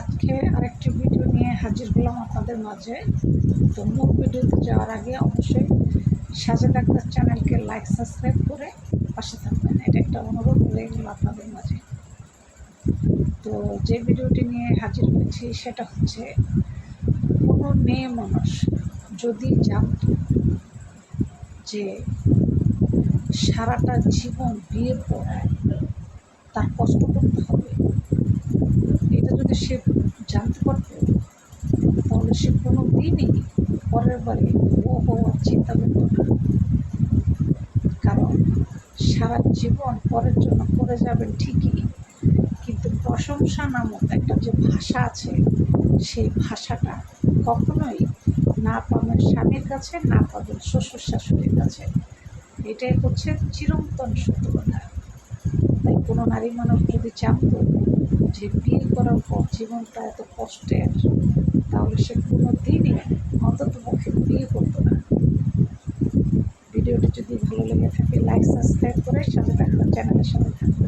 আজকে আরেকটি ভিডিও নিয়ে হাজির হলাম আপনাদের মাঝে। তো মূল ভিডিওতে যাওয়ার আগে অবশ্যই সাজে ডাক্তার চ্যানেলকে লাইক সাবস্ক্রাইব করে পাশে থাকবেন। এটা একটা অনুরোধ হয়ে গেল আপনাদের মাঝে। তো যে ভিডিওটি নিয়ে হাজির হয়েছি সেটা হচ্ছে, কোনো মেয়ে মানুষ যদি জানত যে সারাটা জীবন বিয়ের পর তার কষ্ট করতে হবে সে জানতে পারত তাহলে সে কোনো দিনই পরের বারে ও হওয়ার চিন্তা করত না। কারণ সারা জীবন পরের জন্য করে যাবেন ঠিকই, কিন্তু প্রশংসা নামক একটা যে ভাষা আছে, সেই ভাষাটা কখনোই না পাবেন স্বামীর কাছে, না পাবেন শ্বশুর শাশুড়ির কাছে। এটাই হচ্ছে চিরন্তন সত্য কথা তাই কোনো নারী মানুষ যদি জানতো যে বিয়ে করার পর জীবনটা এত কষ্টের, তাহলে সে কোনো দিনই অন্তত পক্ষে বিয়ে করতো না। ভিডিওটি যদি ভালো লেগে থাকে লাইক সাবস্ক্রাইব করে সাথে থাকবেন, চ্যানেলের সাথে থাকবেন।